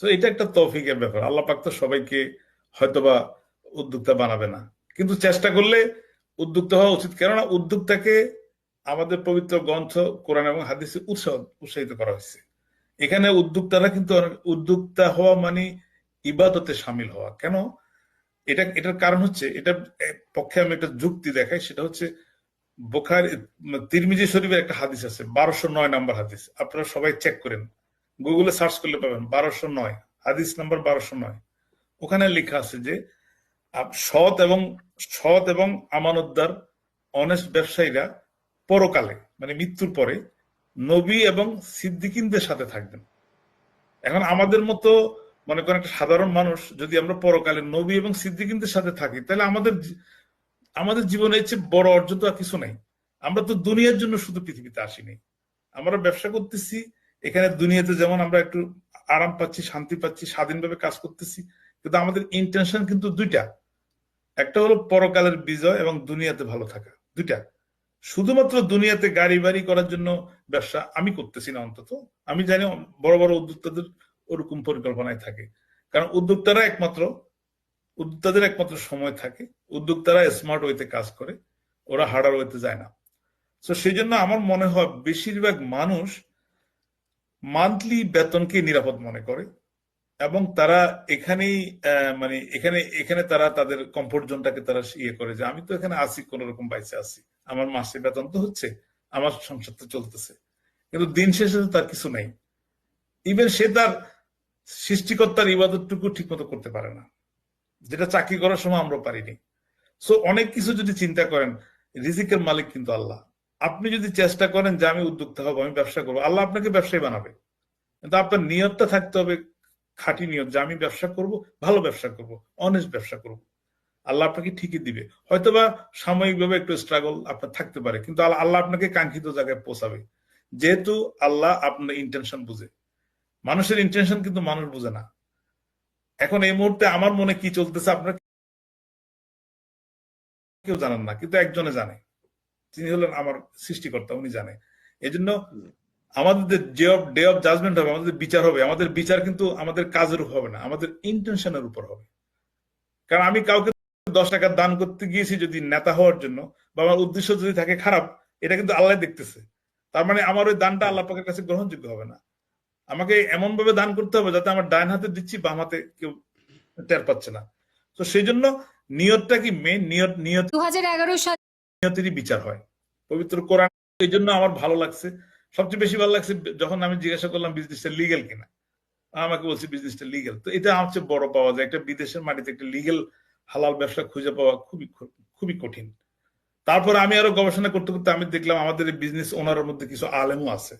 তো এটা একটা তৌফিকের ব্যাপার। আল্লাহ পাক তো সবাইকে হয়তোবা উদ্যোক্তা বানাবে না। কিন্তু চেষ্টা করলে উদ্যোক্তা হওয়া উচিত। কেননা উদ্যোক্তাকে আমাদের পবিত্র গ্রন্থ, কোরআন এবং হাদিসে উৎসাহ উৎসাহিত করা হয়েছে। এখানে উদ্যোক্তারা কিন্তু উদ্যোক্তা হওয়া মানে ইবাদতে সামিল হওয়া। কেন? এটা, এটার কারণ হচ্ছে, এটার পক্ষে আমি একটা যুক্তি দেখাই, সেটা হচ্ছে বোখার, তিরমিজি শরীফের একটা হাদিস আছে, বারোশো নয় নাম্বার হাদিস। আপনারা সবাই চেক করেন। গুগলে সার্চ করলে পাবেন, বারোশো নয়, হাদিস নাম্বার বারোশো নয়। ওখানে লেখা আছে যে সৎ এবং সৎ এবং আমানতদার অনেস্ট ব্যবসায়ীরা পরকালে মানে মৃত্যুর পরে, নবী এবং সিদ্দিকিনদের সাথে থাকবেন। এখন আমাদের মতো, মনে করেন একটা সাধারণ মানুষ, যদি আমরা পরকালে নবী এবং সিদ্দিকিনদের সাথে থাকি, তাহলে আমাদের আমাদের জীবনে চেয়ে বড় অর্জন তো আর কিছু নাই। আমরা তো দুনিয়ার জন্য শুধু পৃথিবীতে আসিনি। আমরা ব্যবসা করতেছি এখানে দুনিয়াতে যেমন আমরা একটু আরাম পাচ্ছি, শান্তি পাচ্ছি, স্বাধীনভাবে কাজ করতেছি, কিন্তু আমাদের ইন্টেনশন কিন্তু দুইটা। একটা হলো পরকালের বিজয় এবং দুনিয়াতে ভালো থাকা, দুইটা। শুধুমাত্র দুনিয়াতে গাড়ি বাড়ি করার জন্য ব্যবসা আমি করতেছি না অন্তত। আমি জানি বড় বড় উদ্যোক্তাদের ওরকম পরিকল্পনায় থাকে। কারণ উদ্যোক্তারা একমাত্র, উদ্যোক্তাদের একমাত্র সময় থাকে। উদ্যোক্তারা স্মার্ট ওয়েতে কাজ করে, ওরা হার্ডার ওয়েতে যায় না। তো সেই জন্য আমার মনে হয় বেশিরভাগ মানুষ মান্থলি বেতনকে নিরাপদ মনে করে এবং তারা এখানেই মানে এখানে এখানে তারা তাদের কমফোর্ট জোনটাকে তারা ইয়ে করে যে আমি তো এখানে আছি, কোন রকম বাইসে আছি। আমার মাসে বেতন তো হচ্ছে, আমার সংসার তো চলতেছে। কিন্তু দিন শেষে তো তার কিছু নেই। ইভেন সে তার সৃষ্টিকর্তার ইবাদতটুকু ঠিক মতো করতে পারে না, যেটা চাকরি করার সময় আমরা পারিনি। সো অনেক কিছু যদি চিন্তা করেন, রিজিকের মালিক কিন্তু আল্লাহ। আপনি যদি চেষ্টা করেন যে আমি উদ্যোক্তা হব, আমি ব্যবসা করব, আল্লাহ আপনাকে ব্যবসায়ী বানাবে। কিন্তু আপনার নিয়তটা থাকতে হবে, খাঁটি নিয়ত যে আমি ব্যবসা করব, ভালো ব্যবসা করব অনেস্ট ব্যবসা করব। আল্লাহ আপনাকে ঠিকই দিবে। হয়তোবা সাময়িকভাবে একটু স্ট্রাগল আপনার থাকতে পারে, কিন্তু আল্লাহ আপনাকে কাঙ্ক্ষিত জায়গায় পৌঁছাবে। যেহেতু আল্লাহ আপনার ইন্টেনশন বুঝে। মানুষের ইন্টেনশন কিন্তু মানুষ বুঝে না। এখন এই মুহূর্তে আমার মনে কি চলতেছে আপনার কেউ জানেন না, কিন্তু একজনে জানে। তিনি হলেন আমার সৃষ্টিকর্তা উনি জানে। এই জন্য আমাদের যে ডে অফ জাজমেন্ট হবে আমাদের বিচার হবে। আমাদের বিচার কিন্তু আমাদের কাজের উপর হবে না আমাদের ইন্টেনশনের উপর হবে। কারণ আমি কাউকে দশ টাকা দান করতে গিয়েছি যদি নেতা হওয়ার জন্য বা আমার উদ্দেশ্য যদি থাকে খারাপ এটা কিন্তু আল্লাহ দেখতেছে। তার মানে আমার ওই দানটা আল্লাহ পাকের কাছে গ্রহণযোগ্য হবে না। আমাকে এমন ভাবে দান করতে হবে যাতে আমার ডাইন হাতে দিচ্ছি বাম হাতে কেউ টের পাচ্ছে না। তো সেই জন্য নিয়তটা কি মেন নিয়ত নিয়ত দু হাজার এগারো সাল নিয়তেরই বিচার হয়। পবিত্র কোরআন এই জন্য আমার ভালো লাগছে। সবচেয়ে বেশি ভালো লাগছে যখন আমি জিজ্ঞাসা করলাম বিজনেসটা লিগেল কিনা? আমাকে বলছে বিজনেসটা লিগেল তো এটা আমার চেয়ে বড় পাওয়া যায়। একটা বিদেশের মাটিতে একটা লিগেল হালাল ব্যবসা খুঁজে পাওয়া খুবই খুবই কঠিন। তারপর আমি আরও গবেষণা করতে করতে আমি দেখলাম, আমাদের বিজনেস ওনারের মধ্যে কিছু আলেমও আছে,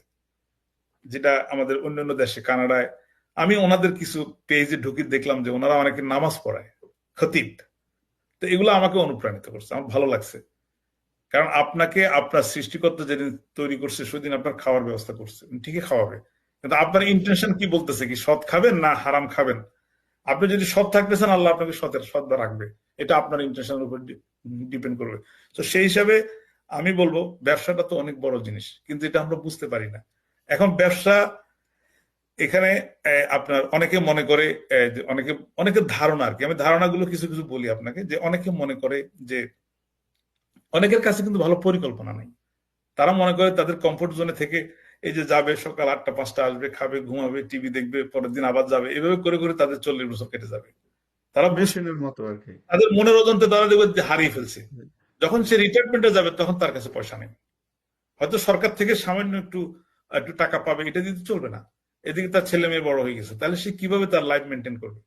যেটা আমাদের অন্যান্য দেশে, কানাডায়। আমি ওনাদের কিছু পেজে ঢুকি দেখলাম যে ওনারা অনেকে নামাজ পড়ায়, খতিব। তো এগুলো আমাকে অনুপ্রাণিত করছে, আমার ভালো লাগছে। কারণ আপনাকে আপনার সৃষ্টিকর্তা যেদিন তৈরি করছে, সেদিন আপনার খাওয়ার ব্যবস্থা করছে। ঠিকই খাওয়াবে। কিন্তু আপনার ইন্টেনশন কি বলতেছে কি? সৎ খাবেন না হারাম খাবেন? আপনি যদি সৎ থাকতেছেন, আল্লাহ আপনাকে সতের সৎ রাখবে। এটা আপনার ইন্টেনশনের উপর ডিপেন্ড করবে। তো সেই হিসাবে আমি বলব, ব্যবসাটা তো অনেক বড় জিনিস, কিন্তু এটা আমরা বুঝতে পারি না। এখন ব্যবসা এখানে আপনার অনেকে মনে করে অনেকে, অনেকের ধারণা আর কি। আমি ধারণাগুলো কিছু কিছু বলি আপনাকে, যে অনেকে মনে করে যে অনেকের কাছে কিন্তু ভালো পরিকল্পনা নেই। তারা মনে করে তাদের কমফোর্ট জোনে থেকে এই যে যাবে সকাল আটটা পাঁচটা আসবে খাবে ঘুমাবে টিভি দেখবে পরের দিন আবার যাবে এভাবে করে করে তাদের চল্লিশ বছর কেটে যাবে। তারা মেশিনের মতো আর কি। তাদের মনের অজন্তে তারা দেখবে যে হারিয়ে ফেলছে। যখন সে রিটায়ারমেন্টে যাবে তখন তার কাছে পয়সা নেই। হয়তো সরকার থেকে সামান্য একটু একটু টাকা পাবে এটা দিতে চলবে না। এদিকে তার ছেলে মেয়ে বড় হয়ে গেছে। তাহলে সে কীভাবে তার লাইফ মেনটেন করবে?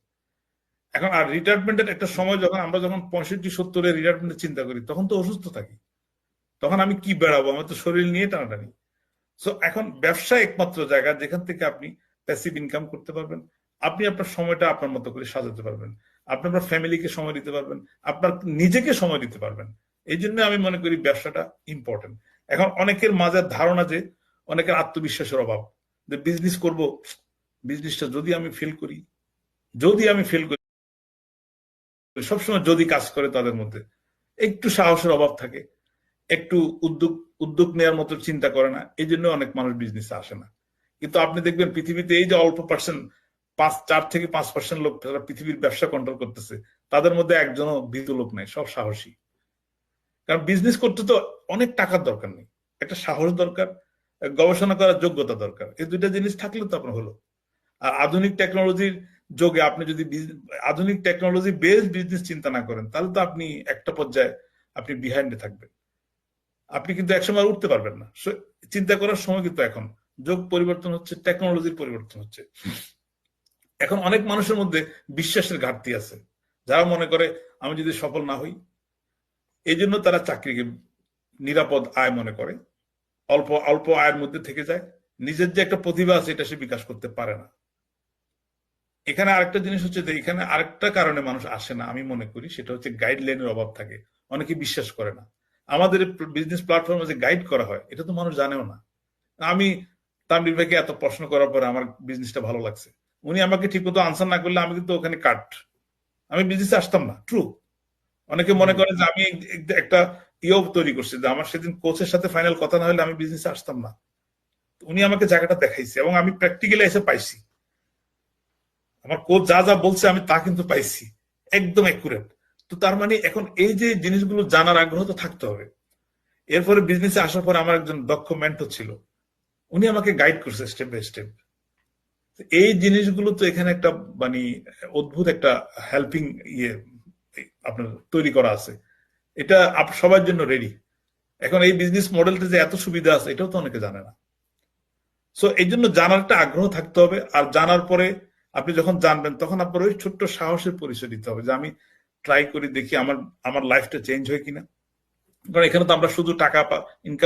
এখন আর রিটায়ারমেন্টের একটা সময় যখন আমরা যখন পঁয়ষট্টি, সত্তরে রিটায়ারমেন্টের চিন্তা করি, তখন তো অসুস্থ থাকি। তখন আমি কি বেড়াবো? আমার তো শরীর নিয়ে টানাটানি। সো এখন ব্যবসা একমাত্র জায়গা যেখান থেকে আপনি প্যাসিভ ইনকাম করতে পারবেন। আপনি আপনার সময়টা আপনার মতো করে সাজাতে পারবেন। আপনি আপনার ফ্যামিলিকে সময় দিতে পারবেন। আপনার নিজেকে সময় দিতে পারবেন। এই জন্য আমি মনে করি ব্যবসাটা ইম্পর্টেন্ট এখন অনেকের মাঝে ধারণা যে, অনেকের আত্মবিশ্বাসের অভাব। যে বিজনেস করব বিজনেসটা যদি আমি ফেল করি, যদি আমি ফেল করি সবসময় যদি কাজ করে তাদের মধ্যে, একটু সাহসের অভাব থাকে, একটু উদ্যোগ উদ্যোগ নেওয়ার মতো চিন্তা করে না, এই জন্য অনেক মানুষ বিজনেসে আসে না। কিন্তু আপনি দেখবেন পৃথিবীতে এই যে অল্প পার্সেন্ট পাঁচ, চার থেকে পাঁচ পার্সেন্ট লোক তারা পৃথিবীর ব্যবসা কন্ট্রোল করতেছে, তাদের মধ্যে একজনও ভীত লোক নাই, সব সাহসী। কারণ বিজনেস করতে তো অনেক টাকার দরকার নেই। একটা সাহস দরকার, গবেষণা করার যোগ্যতা দরকার। এই দুইটা জিনিস থাকলে তো আপনার হলো। আর আধুনিক টেকনোলজির যোগে আপনি যদি আধুনিক টেকনোলজি বেসড বিজনেস চিন্তা না করেন, তাহলে তো আপনি একটা পর্যায়ে আপনি বিহাইন্ডে থাকবেন। আপনি কিন্তু একসময় উঠতে পারবেন না। চিন্তা করার সময় কিন্তু এখন, যোগ পরিবর্তন হচ্ছে টেকনোলজির পরিবর্তন হচ্ছে। এখন অনেক মানুষের মধ্যে বিশ্বাসের ঘাটতি আছে। যারা মনে করে, আমি যদি সফল না হই এই জন্য তারা চাকরিকে নিরাপদ আয় মনে করে। অল্প অল্প আয়ের মধ্যে থেকে যায়। নিজের যে একটা প্রতিভা আছে, এটা সে বিকাশ করতে পারে না। এখানে আরেকটা জিনিস হচ্ছে যে এখানে আরেকটা কারণে মানুষ আসে না আমি মনে করি সেটা হচ্ছে গাইডলাইনের অভাব থাকে। অনেকে বিশ্বাস করে না। আমাদের বিজনেস প্ল্যাটফর্মে যে গাইড করা হয় এটা তো মানুষ জানেও না। আমি তানবীর ভাইকে এত প্রশ্ন করার পরে আমার বিজনেসটা ভালো লাগছে। উনি আমাকে ঠিক মতো আনসার না করলে আমি কিন্তু ওখানে কাট আমি বিজনেসে আসতাম না ট্রু অনেকে মনে করে যে আমি একটা ইয়ে তৈরি করছি যে আমার সেদিন কোচের সাথে ফাইনাল কথা না হলে আমি বিজনেসে আসতাম না। উনি আমাকে জায়গাটা দেখাইছে এবং আমি প্র্যাকটিক্যালি এসে পাইছি। আমার কোচ যা যা বলছে আমি তা কিন্তু পাইছি। একদম অ্যাকুরেট তো তার মানে এখন এই যে জিনিসগুলো জানার আগ্রহ তো থাকতে হবে। এরপরে বিজনেসে আসার পর আমার একজন দক্ষ মেন্টর ছিল। উনি আমাকে গাইড করছে স্টেপ বাই স্টেপ এই জিনিসগুলো তো এখানে একটা মানে অদ্ভুত একটা হেল্পিং ইয়ে আপনার তৈরি করা আছে। এটা সবার জন্য রেডি এখন এই বিজনেস মডেলটা যে এত সুবিধা আছে, এটাও তো অনেকে জানে না। সো এই জন্য জানার একটা আগ্রহ থাকতে হবে। আর জানার পরে আপনি যখন জানবেন, তখন আপনার ওই ছোট্ট সাহসের পরিচয় দিতে হবে যে আমি ট্রাই করি দেখি আমার আমার লাইফটা চেঞ্জ হয় কিনা। কারণ এখানে তো আমরা শুধু টাকা ইনকাম